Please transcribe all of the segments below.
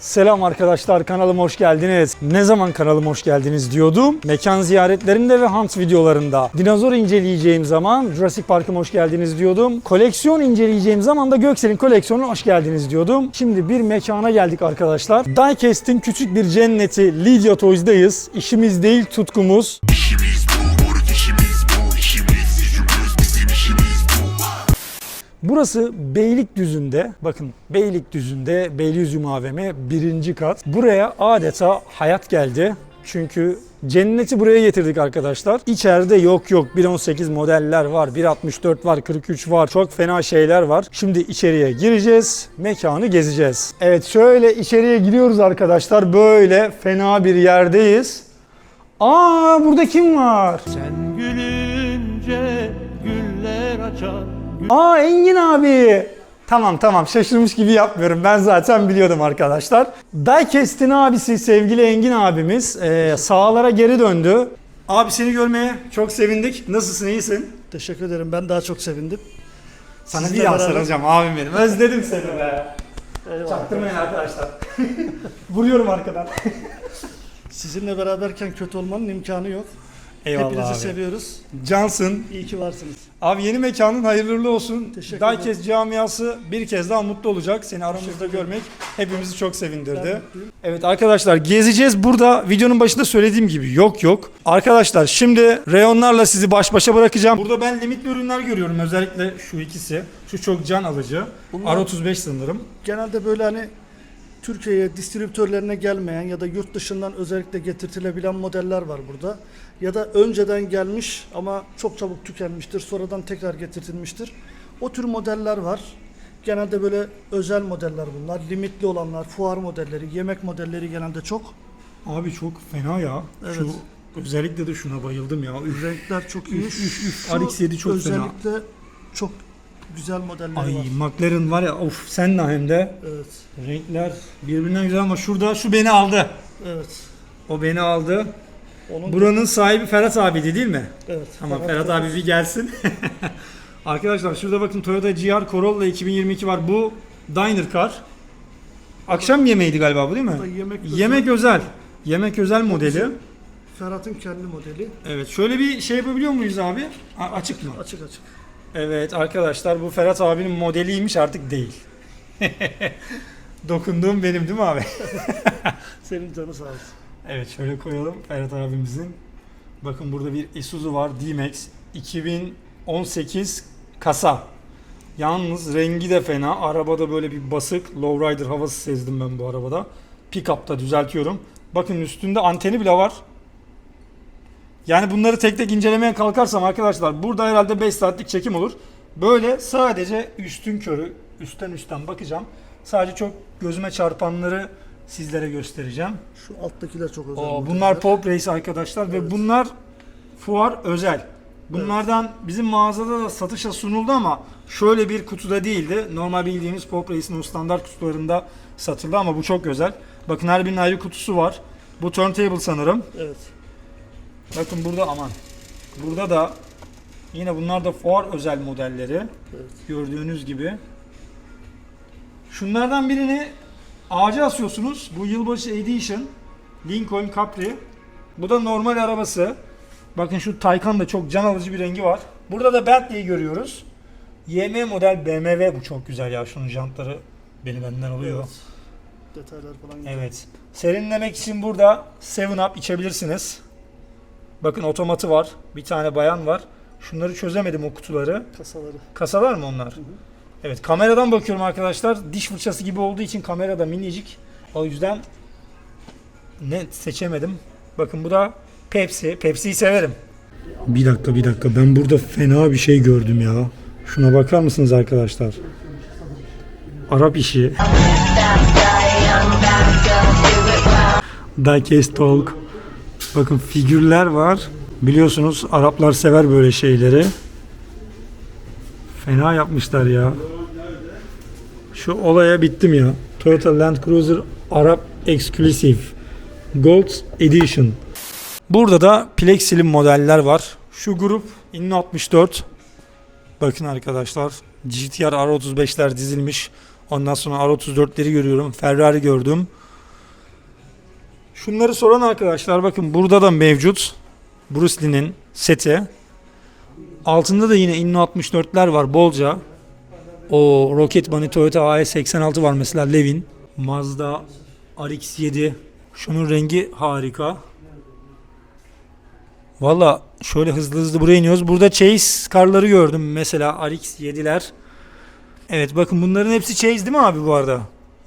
Selam arkadaşlar kanalıma hoş geldiniz. Ne zaman kanalıma hoş geldiniz diyordum. Mekan ziyaretlerinde ve hunt videolarında. Dinozor inceleyeceğim zaman Jurassic Park'ıma hoş geldiniz diyordum. Koleksiyon inceleyeceğim zaman da Göksel'in koleksiyonuna hoş geldiniz diyordum. Şimdi bir mekana geldik arkadaşlar. Diecast'in küçük bir cenneti Lydia Toys'dayız. İşimiz değil tutkumuz. Burası Beylikdüzü'nde, bakın Beylikdüzü'nde Beylikdüzü AVM birinci kat. Buraya adeta hayat geldi. Çünkü cenneti buraya getirdik arkadaşlar. İçeride yok yok 1.18 modeller var, 1.64 var, 43 var. Çok fena şeyler var. Şimdi içeriye gireceğiz, mekanı gezeceğiz. Evet şöyle içeriye giriyoruz arkadaşlar. Böyle fena bir yerdeyiz. Aa burada kim var? Sen gülünce güller açar. Aa Engin abi. Tamam tamam şaşırmış gibi yapmıyorum. Ben zaten biliyordum arkadaşlar. Diecast'in abisi sevgili Engin abimiz e, sahalara geri döndü. Abi seni görmeye çok sevindik. Nasılsın iyisin? Teşekkür ederim. Ben daha çok sevindim. Sana Sizle bir daha beraber- sarılacağım abim benim. Özledim seni be. Çaktırmayın arkadaşlar. Vuruyorum arkadan. Sizinle beraberken kötü olmanın imkanı yok. Eyvallah Hepinizi abi. seviyoruz. Cansın. İyi ki varsınız. Abi yeni mekanın hayırlı olsun. Teşekkür Diecast camiası bir kez daha mutlu olacak. Seni aramızda görmek hepimizi çok sevindirdi. Evet arkadaşlar gezeceğiz. Burada videonun başında söylediğim gibi yok yok. Arkadaşlar şimdi reyonlarla sizi baş başa bırakacağım. Burada ben limitli ürünler görüyorum. Özellikle şu ikisi. Şu çok can alıcı. Bunlar- R35 sanırım. Genelde böyle hani Türkiye'ye distribütörlerine gelmeyen ya da yurt dışından özellikle getirtilebilen modeller var burada. Ya da önceden gelmiş ama çok çabuk tükenmiştir. Sonradan tekrar getirtilmiştir. O tür modeller var. Genelde böyle özel modeller bunlar. Limitli olanlar, fuar modelleri, yemek modelleri genelde çok. Abi çok fena ya. Evet. Şu özellikle de şuna bayıldım ya. Üf. Renkler çok iyi. Üf, üf, üf. Şu RX-7 çok fena. özellikle çok güzel modeller Ay var. McLaren var ya of sen de hem de. Evet. Renkler birbirinden güzel ama şurada şu beni aldı. Evet. O beni aldı. Onun Buranın sahibi Ferhat abiydi değil mi? evet. Tamam Ferhat Ferhat abi bir gelsin. Arkadaşlar şurada bakın Toyota GR Corolla 2022 var. Bu Diner Car. Akşam yemeğiydi galiba bu değil mi? Yemek özel. Yemek özel. Yemek özel modeli. Ferhat'ın kendi modeli. Evet şöyle bir şey yapabiliyor muyuz abi? A- açık mı? Açık açık. Evet arkadaşlar bu Ferhat abinin modeliymiş artık değil. Dokunduğum benim değil mi abi? Senin canı sağ olsun. Evet şöyle koyalım Ferhat abimizin. Bakın burada bir Isuzu var D-Max 2018 kasa. Yalnız rengi de fena. Arabada böyle bir basık lowrider havası sezdim ben bu arabada. Pick-up'ta düzeltiyorum. Bakın üstünde anteni bile var. Yani bunları tek tek incelemeye kalkarsam arkadaşlar burada herhalde 5 saatlik çekim olur. Böyle sadece üstün körü üstten üstten bakacağım. Sadece çok gözüme çarpanları sizlere göstereceğim. Şu alttakiler çok özel. Oo, bunlar Pop Race arkadaşlar ve Evet. bunlar fuar özel. Bunlardan bizim mağazada da satışa sunuldu ama şöyle bir kutuda değildi. Normal bildiğimiz Pop Race'in o standart kutularında satıldı ama bu çok özel. Bakın her birinin ayrı kutusu var. Bu turntable sanırım. Evet. Bakın burada aman. Burada da yine bunlar da fuar özel modelleri. Evet. Gördüğünüz gibi. Şunlardan birini ağaca asıyorsunuz. Bu yılbaşı edition. Lincoln Capri. Bu da normal arabası. Bakın şu Taycan da çok can alıcı bir rengi var. Burada da Bentley'i görüyoruz. YM model BMW bu çok güzel ya. Şunun jantları beni benden alıyor. Evet. Detaylar falan güzel. Evet. Serinlemek için burada 7 Up içebilirsiniz. Bakın otomatı var. Bir tane bayan var. Şunları çözemedim o kutuları. Kasaları. Kasalar mı onlar? Evet kameradan bakıyorum arkadaşlar. Diş fırçası gibi olduğu için kamerada minicik. O yüzden net seçemedim. Bakın bu da Pepsi. Pepsi'yi severim. Bir dakika bir dakika ben burada fena bir şey gördüm ya. Şuna bakar mısınız arkadaşlar? Arap işi. Diecast Talk. Bakın figürler var. Biliyorsunuz Araplar sever böyle şeyleri. Fena yapmışlar ya. Şu olaya bittim ya. Toyota Land Cruiser Arap Exclusive Gold Edition. Burada da Plexil'in modeller var. Şu grup Inno 64. Bakın arkadaşlar GTR R35'ler dizilmiş. Ondan sonra R34'leri görüyorum. Ferrari gördüm. Şunları soran arkadaşlar bakın burada da mevcut. Bruce Lee'nin seti. Altında da yine Inno 64'ler var bolca. O Rocket Bunny Toyota AS86 var mesela Levin. Mazda RX-7. Şunun rengi harika. Valla şöyle hızlı hızlı buraya iniyoruz. Burada Chase karları gördüm mesela RX-7'ler. Evet bakın bunların hepsi Chase değil mi abi bu arada?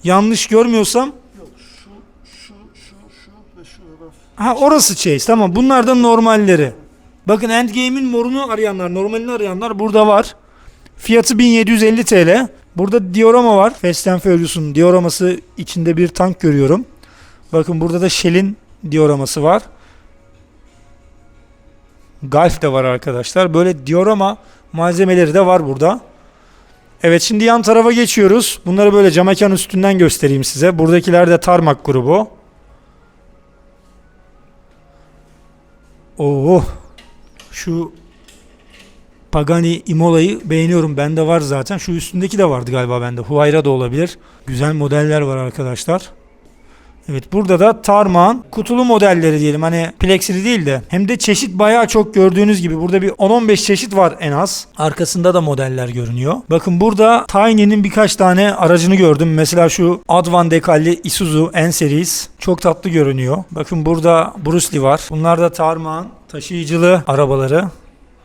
Yanlış görmüyorsam Yok şu, şu, şu, şu ve şu raf. Ha orası Chase tamam bunlardan normalleri. Bakın Endgame'in morunu arayanlar normalini arayanlar burada var. Fiyatı 1750 TL. Burada diorama var. Fast and Furious'un dioraması içinde bir tank görüyorum. Bakın burada da Shell'in dioraması var. Golf de var arkadaşlar. Böyle diorama malzemeleri de var burada. Evet şimdi yan tarafa geçiyoruz. Bunları böyle cam mekan üstünden göstereyim size. Buradakiler de Tarmak grubu. Oo. Şu Pagani Imola'yı beğeniyorum. Bende var zaten. Şu üstündeki de vardı galiba bende. Huayra da olabilir. Güzel modeller var arkadaşlar. Evet burada da Tarman kutulu modelleri diyelim hani plexili değil de hem de çeşit bayağı çok gördüğünüz gibi burada bir 10-15 çeşit var en az. Arkasında da modeller görünüyor. Bakın burada Tiny'nin birkaç tane aracını gördüm. Mesela şu Advan dekalli Isuzu N Series çok tatlı görünüyor. Bakın burada Bruce Lee var. Bunlar da Tarman taşıyıcılı arabaları.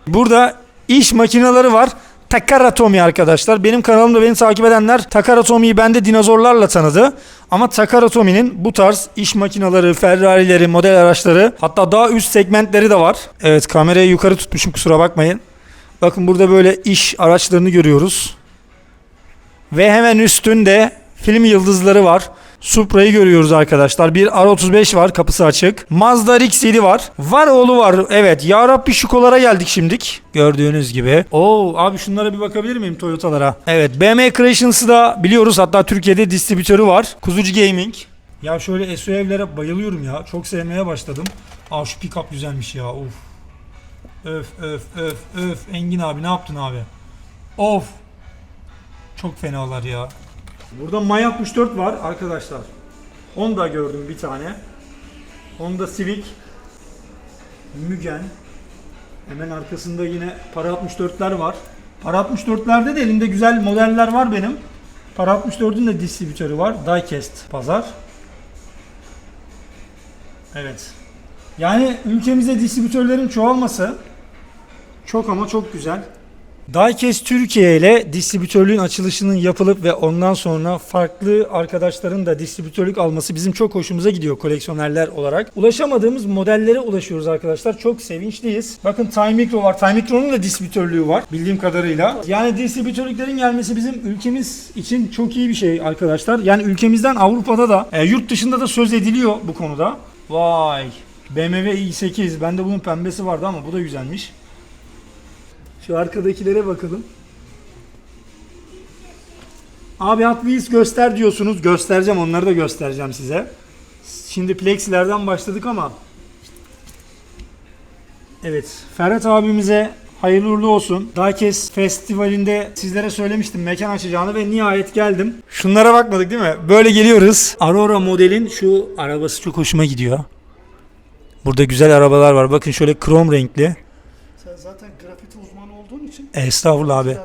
Burada iş makineleri var. Takara Tomy arkadaşlar. Benim kanalımda beni takip edenler Takara Tomy'yi bende dinozorlarla tanıdı. Ama Takara Tomy'nin bu tarz iş makineleri, Ferrari'leri, model araçları hatta daha üst segmentleri de var. Evet kamerayı yukarı tutmuşum kusura bakmayın. Bakın burada böyle iş araçlarını görüyoruz. Ve hemen üstünde film yıldızları var. Supra'yı görüyoruz arkadaşlar. Bir R35 var kapısı açık. Mazda RX-7 var. Var oğlu var. Evet ya Rabbi şu kolara geldik şimdik. Gördüğünüz gibi. Oo abi şunlara bir bakabilir miyim Toyota'lara? Evet BMW Creations'ı da biliyoruz. Hatta Türkiye'de distribütörü var. Kuzucu Gaming. Ya şöyle SUV'lere bayılıyorum ya. Çok sevmeye başladım. Aa şu pick-up güzelmiş ya. Of. Öf öf öf öf. Engin abi ne yaptın abi? Of. Çok fenalar ya. Burada May 64 var arkadaşlar. Honda gördüm bir tane. Honda Civic. Mugen. Hemen arkasında yine para 64'ler var. Para 64'lerde de elimde güzel modeller var benim. Para 64'ün de distribütörü var. Diecast pazar. Evet. Yani ülkemizde distribütörlerin çoğalması çok ama çok güzel. Diecast Türkiye ile distribütörlüğün açılışının yapılıp ve ondan sonra farklı arkadaşların da distribütörlük alması bizim çok hoşumuza gidiyor koleksiyonerler olarak. Ulaşamadığımız modellere ulaşıyoruz arkadaşlar. Çok sevinçliyiz. Bakın Time Micro var. Time Micro'nun da distribütörlüğü var bildiğim kadarıyla. Yani distribütörlüklerin gelmesi bizim ülkemiz için çok iyi bir şey arkadaşlar. Yani ülkemizden Avrupa'da da e, yurt dışında da söz ediliyor bu konuda. Vay. BMW i8. Bende bunun pembesi vardı ama bu da güzelmiş. Şu arkadakilere bakalım. Abi Hot Wheels göster diyorsunuz. Göstereceğim. Onları da göstereceğim size. Şimdi Plexi'lerden başladık ama Evet. Ferhat abimize hayırlı uğurlu olsun. Diecast Festivali'nde sizlere söylemiştim mekan açacağını ve nihayet geldim. Şunlara bakmadık değil mi? Böyle geliyoruz. Aurora modelin şu arabası çok hoşuma gidiyor. Burada güzel arabalar var. Bakın şöyle krom renkli. Sen zaten grafiti uzmanı olduğun için Estağfurullah abi.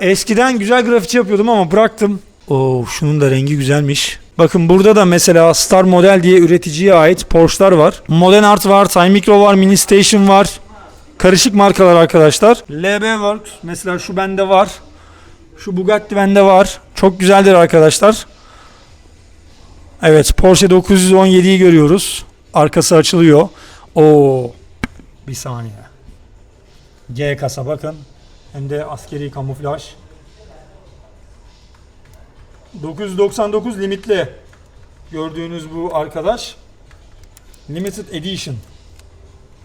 Eskiden güzel grafiti yapıyordum ama bıraktım. Oo şunun da rengi güzelmiş. Bakın burada da mesela Star Model diye üreticiye ait Porsche'lar var. Modern Art var, Time Micro var, Mini Station var. Karışık markalar arkadaşlar. LB Works mesela şu bende var. Şu Bugatti bende var. Çok güzeldir arkadaşlar. Evet Porsche 917'yi görüyoruz. Arkası açılıyor. Oo bir saniye. G kasa bakın. Hem de askeri kamuflaj. 999 limitli. Gördüğünüz bu arkadaş. Limited Edition.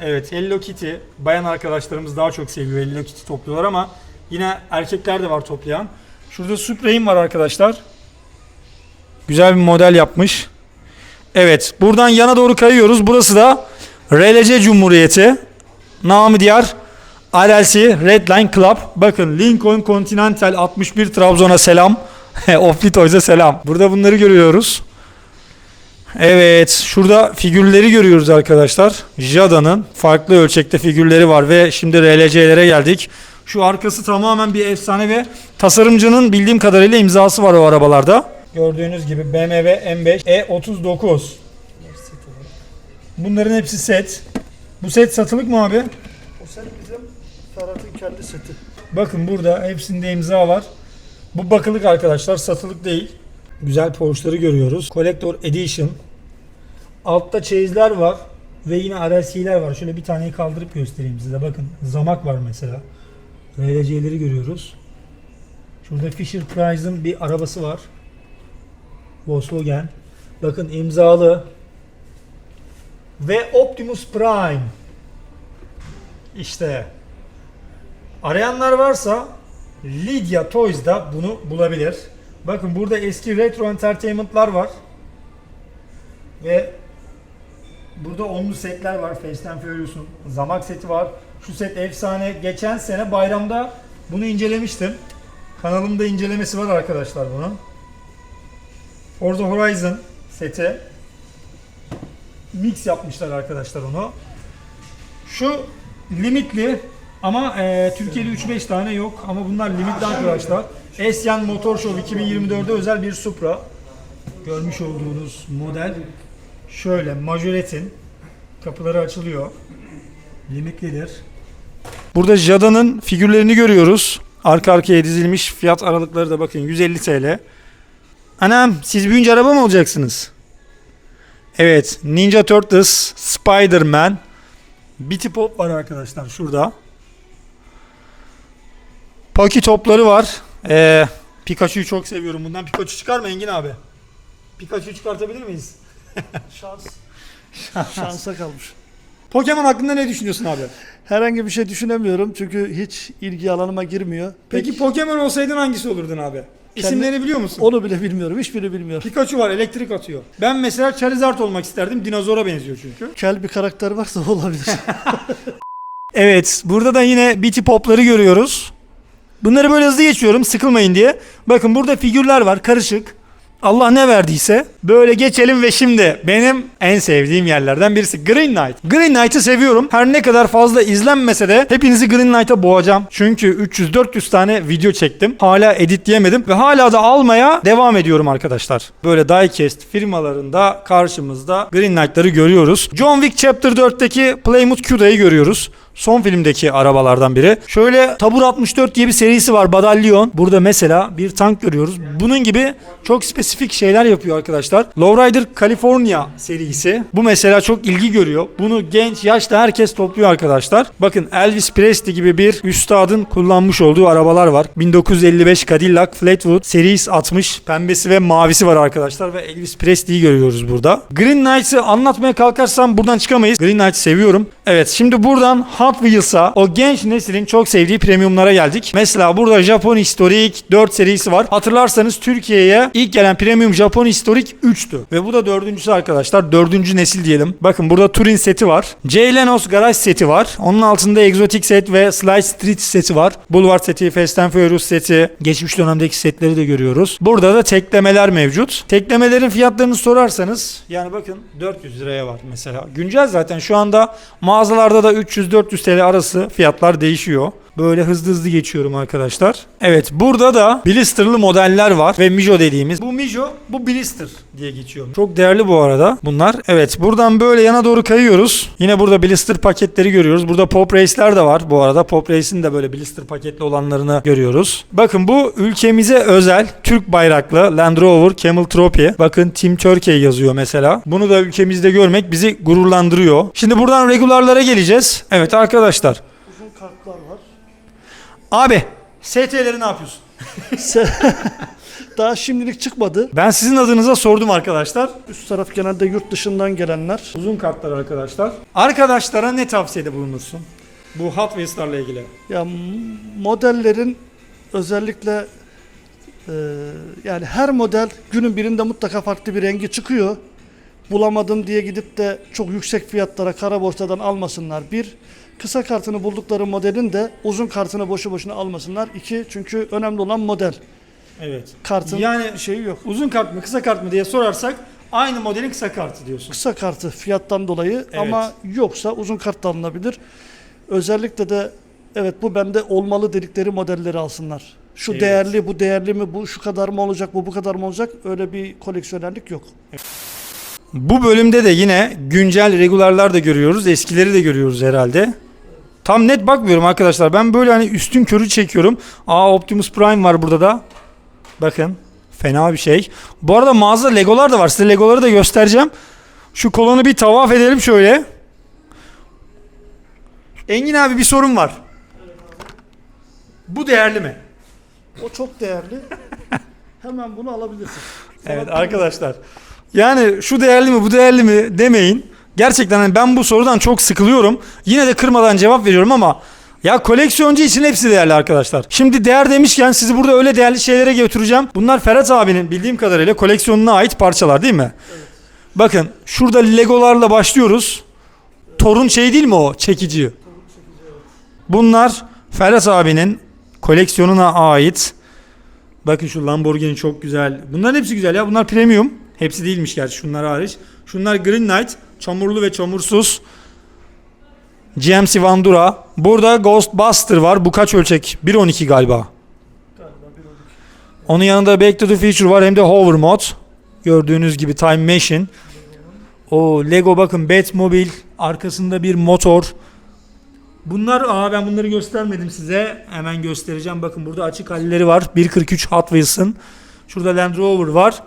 Evet Hello Kitty. Bayan arkadaşlarımız daha çok seviyor Hello Kitty topluyorlar ama yine erkekler de var toplayan. Şurada Supreme var arkadaşlar. Güzel bir model yapmış. Evet buradan yana doğru kayıyoruz. Burası da RLC Cumhuriyeti. Namı diğer RLC Redline Club. Bakın Lincoln Continental 61 Trabzon'a selam. Offlit Toys'a selam. Burada bunları görüyoruz. Evet, şurada figürleri görüyoruz arkadaşlar. Jada'nın farklı ölçekte figürleri var ve şimdi RLC'lere geldik. Şu arkası tamamen bir efsane ve tasarımcının bildiğim kadarıyla imzası var o arabalarda. Gördüğünüz gibi BMW M5 E39. Bunların hepsi set. Bu set satılık mı abi? O set bizim Ferhat'ın kendi seti. Bakın burada hepsinde imza var. Bu bakılık arkadaşlar satılık değil. Güzel Porsche'ları görüyoruz. Collector Edition. Altta çeyizler var. Ve yine RLC'ler var. Şöyle bir taneyi kaldırıp göstereyim size. Bakın zamak var mesela. RLC'leri görüyoruz. Şurada Fisher Price'ın bir arabası var. Volkswagen. Bakın imzalı. Ve Optimus Prime. İşte Arayanlar varsa Lydia Toys'da bunu bulabilir. Bakın burada eski retro entertainment'lar var. Ve burada onlu setler var. Fast and Furious'un zamak seti var. Şu set efsane. Geçen sene bayramda bunu incelemiştim. Kanalımda incelemesi var arkadaşlar bunun. Forza Horizon seti. Mix yapmışlar arkadaşlar onu. Şu limitli ama e, Türkiye'de 3-5 tane yok ama bunlar limitli arkadaşlar. Esyan Motor Show 2024'de özel bir Supra. Görmüş olduğunuz model şöyle majoretin kapıları açılıyor. Limitlidir. Burada Jada'nın figürlerini görüyoruz. Arka arkaya dizilmiş fiyat aralıkları da bakın 150 TL. Anam siz büyüyünce araba mı olacaksınız? Evet Ninja Turtles, Spider-Man, Bitty Pop var arkadaşlar şurada. Poki topları var. Ee, Pikachu'yu çok seviyorum. Bundan Pikachu çıkar mı Engin abi? Pikachu'yu çıkartabilir miyiz? Şans. Şansa kalmış. Pokemon hakkında ne düşünüyorsun abi? Herhangi bir şey düşünemiyorum çünkü hiç ilgi alanıma girmiyor. Peki Pek Pokemon olsaydın hangisi olurdun abi? İsimlerini biliyor musun? onu bile bilmiyorum. Hiçbirini bilmiyorum. Pikachu var elektrik atıyor. Ben mesela Charizard olmak isterdim. Dinozora benziyor çünkü. Kel bir karakter varsa olabilir. Evet, burada da yine Bitty Pop'ları görüyoruz. Bunları böyle hızlı geçiyorum sıkılmayın diye. Bakın burada figürler var karışık. Allah ne verdiyse. Böyle geçelim ve şimdi benim en sevdiğim yerlerden birisi Green Knight. Green Knight'ı seviyorum. Her ne kadar fazla izlenmese de hepinizi Green Knight'a boğacağım. Çünkü 300-400 tane video çektim. Hala editleyemedim ve hala da almaya devam ediyorum arkadaşlar. Böyle diecast firmalarında karşımızda Green Knight'ları görüyoruz. John Wick Chapter 4'teki Plymouth Q'dayı görüyoruz. Son filmdeki arabalardan biri. Şöyle Tabur 64 diye bir serisi var. Badallion. Burada mesela bir tank görüyoruz. Bunun gibi çok spesifik şeyler yapıyor arkadaşlar. Lowrider California serisi. Bu mesela çok ilgi görüyor. Bunu genç, yaşlı herkes topluyor arkadaşlar. Bakın Elvis Presley gibi bir üstadın kullanmış olduğu arabalar var. 1955 Cadillac Flatwood Series 60 pembesi ve mavisi var arkadaşlar ve Elvis Presley'i görüyoruz burada. Green Knight'ı anlatmaya kalkarsam buradan çıkamayız. Green Knight'ı seviyorum. Evet şimdi buradan Hot Wheels'a o genç neslin çok sevdiği premiumlara geldik. Mesela burada Japon Historic 4 serisi var. Hatırlarsanız Türkiye'ye ilk gelen premium Japon Historic 3'tü. Ve bu da dördüncüsü arkadaşlar. Dördüncü nesil diyelim. Bakın burada Touring seti var. Jay Leno's Garage seti var. Onun altında Exotic set ve Slide Street seti var. Boulevard seti, Fast and Furious seti. Geçmiş dönemdeki setleri de görüyoruz. Burada da teklemeler mevcut. Teklemelerin fiyatlarını sorarsanız yani bakın 400 liraya var mesela. Güncel zaten şu anda mağazalarda da 300-400 TL arası fiyatlar değişiyor. Böyle hızlı hızlı geçiyorum arkadaşlar. Evet burada da blisterlı modeller var ve Mijo dediğimiz. Bu Mijo bu blister diye geçiyor. Çok değerli bu arada bunlar. Evet buradan böyle yana doğru kayıyoruz. Yine burada blister paketleri görüyoruz. Burada Pop Race'ler de var bu arada. Pop Race'in de böyle blister paketli olanlarını görüyoruz. Bakın bu ülkemize özel Türk bayraklı Land Rover Camel Trophy. Bakın Team Turkey yazıyor mesela. Bunu da ülkemizde görmek bizi gururlandırıyor. Şimdi buradan regularlara geleceğiz. Evet arkadaşlar. Uzun kartlar var. Abi ST'leri ne yapıyorsun? Daha şimdilik çıkmadı. Ben sizin adınıza sordum arkadaşlar. Üst taraf genelde yurt dışından gelenler. Uzun kartlar arkadaşlar. Arkadaşlara ne tavsiyede bulunursun? Bu Hot Wheels'larla ilgili. Ya modellerin özellikle e, yani her model günün birinde mutlaka farklı bir rengi çıkıyor. Bulamadım diye gidip de çok yüksek fiyatlara kara borsadan almasınlar. Bir, kısa kartını buldukları modelin de uzun kartını boşu boşuna almasınlar. İki, çünkü önemli olan model. Evet. Kartın Yani şeyi yok. uzun kart mı kısa kart mı diye sorarsak Aynı modelin kısa kartı diyorsun. Kısa kartı fiyattan dolayı Evet. ama yoksa uzun kart da alınabilir. Özellikle de evet bu bende olmalı dedikleri modelleri alsınlar. Şu Evet. değerli, bu değerli mi, bu şu kadar mı olacak, bu bu kadar mı olacak? Öyle bir koleksiyonerlik yok. Bu bölümde de yine güncel regularlar da görüyoruz. Eskileri de görüyoruz herhalde. Tam net bakmıyorum arkadaşlar. Ben böyle hani üstün körü çekiyorum. Aa Optimus Prime var burada da. Bakın. Fena bir şey. Bu arada mağazada Legolar da var. Size Legoları da göstereceğim. Şu kolonu bir tavaf edelim şöyle. Engin abi bir sorun var. Bu değerli mi? O çok değerli. Hemen bunu alabilirsin. Evet arkadaşlar. Yani şu değerli mi bu değerli mi demeyin. Gerçekten hani ben bu sorudan çok sıkılıyorum. Yine de kırmadan cevap veriyorum ama ya koleksiyoncu için hepsi değerli arkadaşlar. Şimdi değer demişken sizi burada öyle değerli şeylere götüreceğim. Bunlar Ferhat abinin bildiğim kadarıyla koleksiyonuna ait parçalar değil mi? Bakın şurada Legolarla başlıyoruz. Torun şey değil mi o? Çekici. Bunlar Ferhat abinin koleksiyonuna ait. Bakın şu Lamborghini çok güzel. Bunların hepsi güzel ya. Bunlar premium. Hepsi değilmiş gerçi şunlar hariç. Şunlar Green Knight. Çamurlu ve çamursuz. GMC Vandura. Burada Ghostbuster var. Bu kaç ölçek? 1.12 galiba. Onun yanında Back to the Future var. Hem de Hover Mod. Gördüğünüz gibi Time Machine. O Lego bakın Batmobile. Arkasında bir motor. Bunlar aa ben bunları göstermedim size. Hemen göstereceğim. Bakın burada açık halleri var. 1.43 Hot Wheels'ın. Şurada Land Rover var.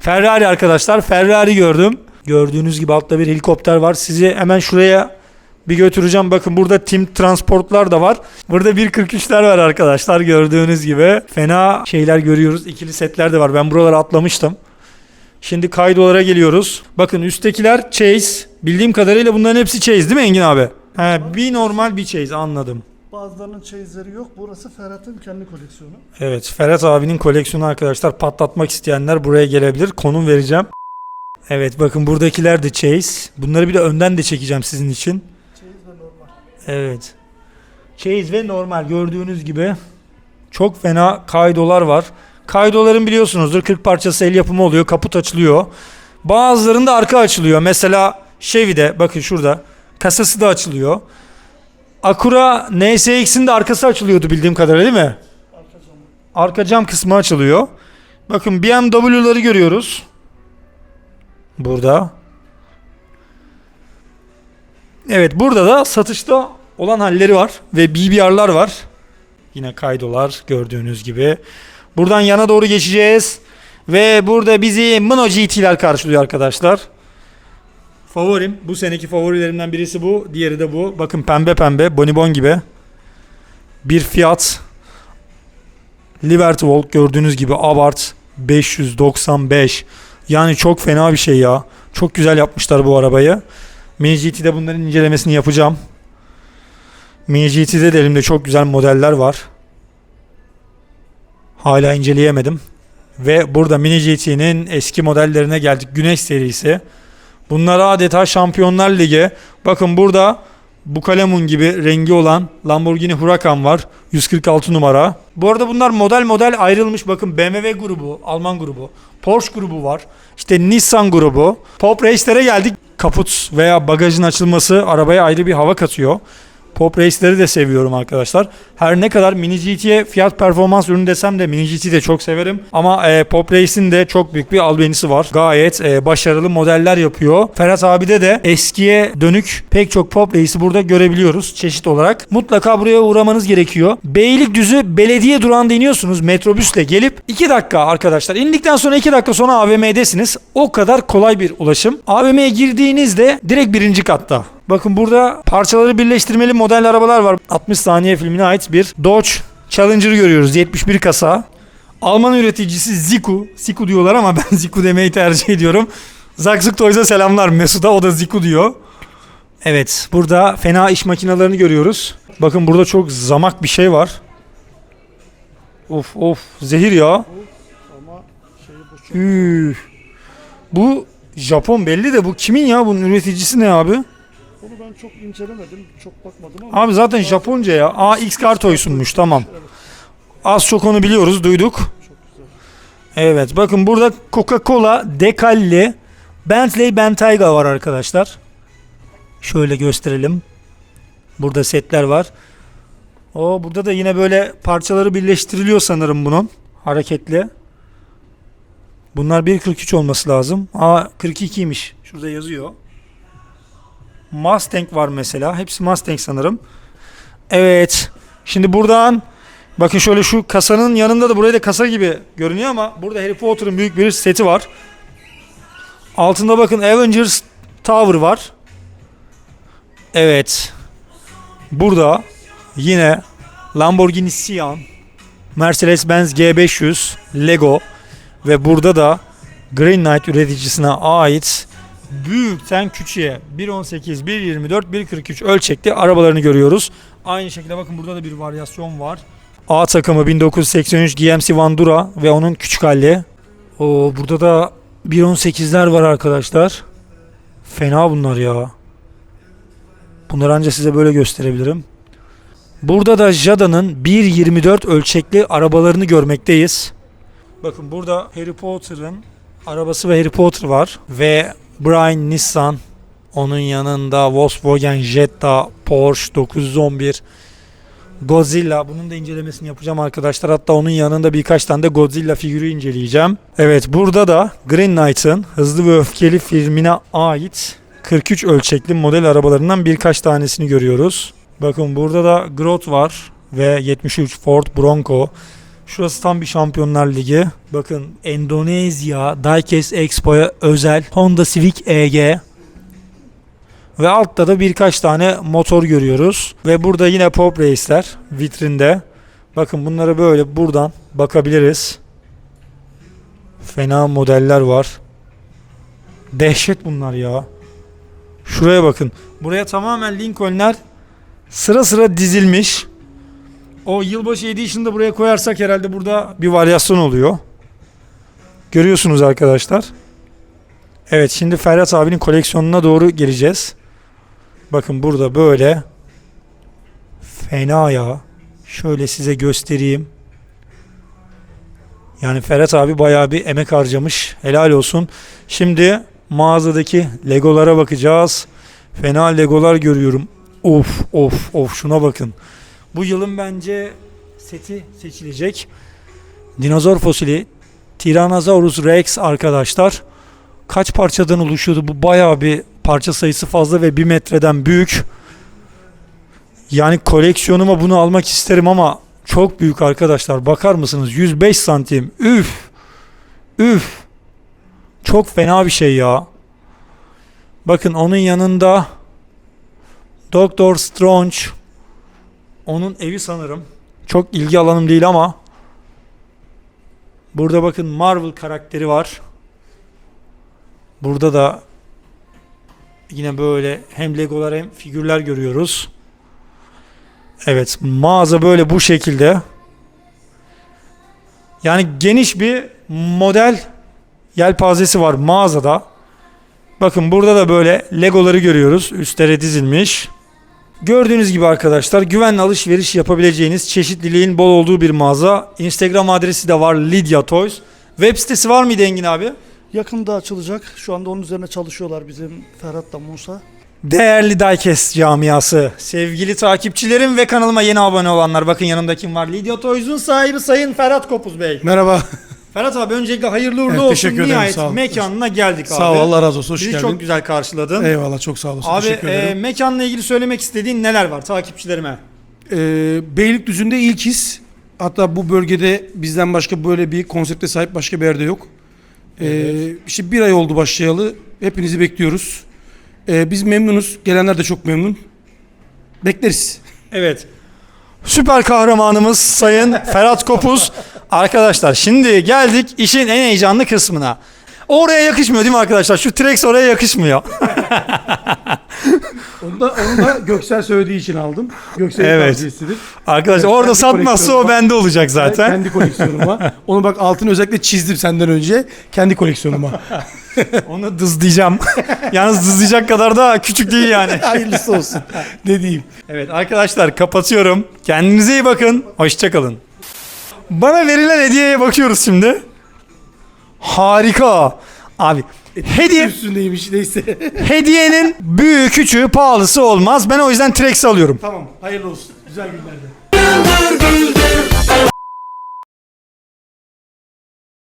Ferrari arkadaşlar. Ferrari gördüm. Gördüğünüz gibi altta bir helikopter var. Sizi hemen şuraya bir götüreceğim. Bakın burada Tim Transportlar da var. Burada 1.43'ler var arkadaşlar gördüğünüz gibi. Fena şeyler görüyoruz. İkili setler de var. Ben buraları atlamıştım. Şimdi kaydolara geliyoruz. Bakın üsttekiler Chase. Bildiğim kadarıyla bunların hepsi Chase değil mi Engin abi? He, bir normal bir Chase anladım. Bazılarının çeyizleri yok. Burası Ferhat'ın kendi koleksiyonu. Evet Ferhat abinin koleksiyonu arkadaşlar patlatmak isteyenler buraya gelebilir. Konum vereceğim. Evet bakın buradakiler de Chase. Bunları bir de önden de çekeceğim sizin için. Çeyiz ve normal. Evet. Chase ve normal gördüğünüz gibi çok fena kaydolar var. Kaydoların biliyorsunuzdur 40 parçası el yapımı oluyor. Kaput açılıyor. Bazılarında arka açılıyor. Mesela Chevy'de bakın şurada kasası da açılıyor. Acura NSX'in de arkası açılıyordu bildiğim kadarıyla değil mi? Arka cam kısmı açılıyor. Bakın BMW'ları görüyoruz. Burada. Evet burada da satışta olan halleri var ve BBR'lar var. Yine kaydolar gördüğünüz gibi. Buradan yana doğru geçeceğiz. Ve burada bizi Mino GT'ler karşılıyor arkadaşlar. Favorim. Bu seneki favorilerimden birisi bu. Diğeri de bu. Bakın pembe pembe. Bonibon gibi. Bir fiyat. Liberty Walk gördüğünüz gibi Abarth 595. Yani çok fena bir şey ya. Çok güzel yapmışlar bu arabayı. Mini GT'de bunların incelemesini yapacağım. Mini GT'de de elimde çok güzel modeller var. Hala inceleyemedim. Ve burada Mini GT'nin eski modellerine geldik. Güneş serisi. Bunlar adeta Şampiyonlar Ligi. Bakın burada bu kalemun gibi rengi olan Lamborghini Huracan var. 146 numara. Bu arada bunlar model model ayrılmış. Bakın BMW grubu, Alman grubu. Porsche grubu var. İşte Nissan grubu. Pop Race'lere geldik. Kaput veya bagajın açılması arabaya ayrı bir hava katıyor. Pop Race'leri de seviyorum arkadaşlar. Her ne kadar Mini GT'ye fiyat performans ürünü desem de Mini GT'yi de çok severim. Ama e, Pop Race'in de çok büyük bir albenisi var. Gayet e, başarılı modeller yapıyor. Ferhat abide de eskiye dönük pek çok Pop Race'i burada görebiliyoruz çeşit olarak. Mutlaka buraya uğramanız gerekiyor. Beylikdüzü belediye durağında iniyorsunuz metrobüsle gelip 2 dakika arkadaşlar. indikten sonra 2 dakika sonra AVM'desiniz. O kadar kolay bir ulaşım. AVM'ye girdiğinizde direkt birinci katta. Bakın burada parçaları birleştirmeli model arabalar var. 60 saniye filmine ait bir Dodge Challenger görüyoruz. 71 kasa. Alman üreticisi Ziku. Ziku diyorlar ama ben Ziku demeyi tercih ediyorum. Zakzuk Toys'a selamlar Mesut'a o da Ziku diyor. Evet burada fena iş makinalarını görüyoruz. Bakın burada çok zamak bir şey var. Of of zehir ya. Üf. Bu Japon belli de bu kimin ya bunun üreticisi ne abi? Bunu ben çok incelemedim, çok bakmadım ama... Abi zaten Japonca ya. Aa X Kartoy'sunmuş tamam. Az çok onu biliyoruz duyduk. Evet bakın burada Coca-Cola dekalli Bentley Bentayga var arkadaşlar. Şöyle gösterelim. Burada setler var. O burada da yine böyle parçaları birleştiriliyor sanırım bunun. Hareketli. Bunlar 1.43 olması lazım. Aa 42'ymiş. Şurada yazıyor. Mustang var mesela. Hepsi Mustang sanırım. Evet. Şimdi buradan bakın şöyle şu kasanın yanında da buraya da kasa gibi görünüyor ama burada Harry Potter'ın büyük bir seti var. Altında bakın Avengers Tower var. Evet. Burada yine Lamborghini Sian, Mercedes-Benz G500, Lego ve burada da Green Knight üreticisine ait büyükten küçüğe 1.18, 1.24, 1.43 ölçekli arabalarını görüyoruz. Aynı şekilde bakın burada da bir varyasyon var. A takımı 1983 GMC Vandura ve onun küçük hali. O burada da 1.18'ler var arkadaşlar. Fena bunlar ya. Bunları ancak size böyle gösterebilirim. Burada da Jada'nın 1.24 ölçekli arabalarını görmekteyiz. Bakın burada Harry Potter'ın arabası ve Harry Potter var. Ve Brian Nissan. Onun yanında Volkswagen Jetta, Porsche 911, Godzilla. Bunun da incelemesini yapacağım arkadaşlar. Hatta onun yanında birkaç tane de Godzilla figürü inceleyeceğim. Evet burada da Green Knight'ın hızlı ve öfkeli filmine ait 43 ölçekli model arabalarından birkaç tanesini görüyoruz. Bakın burada da Grot var ve 73 Ford Bronco. Şurası tam bir Şampiyonlar Ligi. Bakın Endonezya Diecast Expo'ya özel Honda Civic EG. Ve altta da birkaç tane motor görüyoruz. Ve burada yine Pop Race'ler vitrinde. Bakın bunlara böyle buradan bakabiliriz. Fena modeller var. Dehşet bunlar ya. Şuraya bakın. Buraya tamamen Lincoln'ler sıra sıra dizilmiş. O yılbaşı edition'ı da buraya koyarsak herhalde burada bir varyasyon oluyor. Görüyorsunuz arkadaşlar. Evet şimdi Ferhat abinin koleksiyonuna doğru geleceğiz. Bakın burada böyle fena ya. Şöyle size göstereyim. Yani Ferhat abi bayağı bir emek harcamış. Helal olsun. Şimdi mağazadaki legolara bakacağız. Fena legolar görüyorum. Of of of şuna bakın. Bu yılın bence seti seçilecek. Dinozor fosili Tyrannosaurus Rex arkadaşlar. Kaç parçadan oluşuyordu? Bu bayağı bir parça sayısı fazla ve bir metreden büyük. Yani koleksiyonuma bunu almak isterim ama çok büyük arkadaşlar. Bakar mısınız? 105 santim. Üf. Üf. Çok fena bir şey ya. Bakın onun yanında Doctor Strange onun evi sanırım. Çok ilgi alanım değil ama burada bakın Marvel karakteri var. Burada da yine böyle hem legolar hem figürler görüyoruz. Evet mağaza böyle bu şekilde. Yani geniş bir model yelpazesi var mağazada. Bakın burada da böyle legoları görüyoruz. Üstlere dizilmiş. Gördüğünüz gibi arkadaşlar güvenli alışveriş yapabileceğiniz çeşitliliğin bol olduğu bir mağaza. Instagram adresi de var Lydia Toys. Web sitesi var mıydı Engin abi? Yakında açılacak. Şu anda onun üzerine çalışıyorlar bizim Ferhat'la Musa. Değerli Diecast camiası, sevgili takipçilerim ve kanalıma yeni abone olanlar. Bakın yanımda kim var? Lydia Toys'un sahibi Sayın Ferhat Kopuz Bey. Merhaba. Ferhat abi öncelikle hayırlı uğurlu Evet, olsun. teşekkür ederim, Nihayet sağ ol. mekanına geldik abi. Sağ ol Allah razı olsun. Hoş Bizi geldin. çok güzel karşıladın. Eyvallah çok sağ olasın. Abi Teşekkür e, mekanla ilgili söylemek istediğin neler var takipçilerime? Ee, Beylikdüzü'nde ilkiz. Hatta bu bölgede bizden başka böyle bir konsepte sahip başka bir yerde yok. Ee, işte bir ay oldu başlayalı. Hepinizi bekliyoruz. Ee, biz memnunuz. Gelenler de çok memnun. Bekleriz. Evet. Süper kahramanımız Sayın Ferhat Kopuz. Arkadaşlar şimdi geldik işin en heyecanlı kısmına. Oraya yakışmıyor değil mi arkadaşlar? Şu Trex oraya yakışmıyor. Onu da, onu da Göksel söylediği için aldım. Göksel'in Evet. tavsiyesidir. Arkadaşlar Evet, orada satmazsa o bende olacak zaten. Kendi koleksiyonuma. Onu bak altını özellikle çizdim senden önce. Kendi koleksiyonuma. Onu dızlayacağım. Yalnız dızlayacak kadar da küçük değil yani. Hayırlısı olsun. Ne diyeyim. Evet arkadaşlar kapatıyorum. Kendinize iyi bakın. Hoşçakalın. Bana verilen hediyeye bakıyoruz şimdi. Harika. Abi Hediye Üstündeymiş neyse. hediyenin büyüğü küçüğü pahalısı olmaz. Ben o yüzden Trex alıyorum. tamam hayırlı olsun. Güzel günlerde.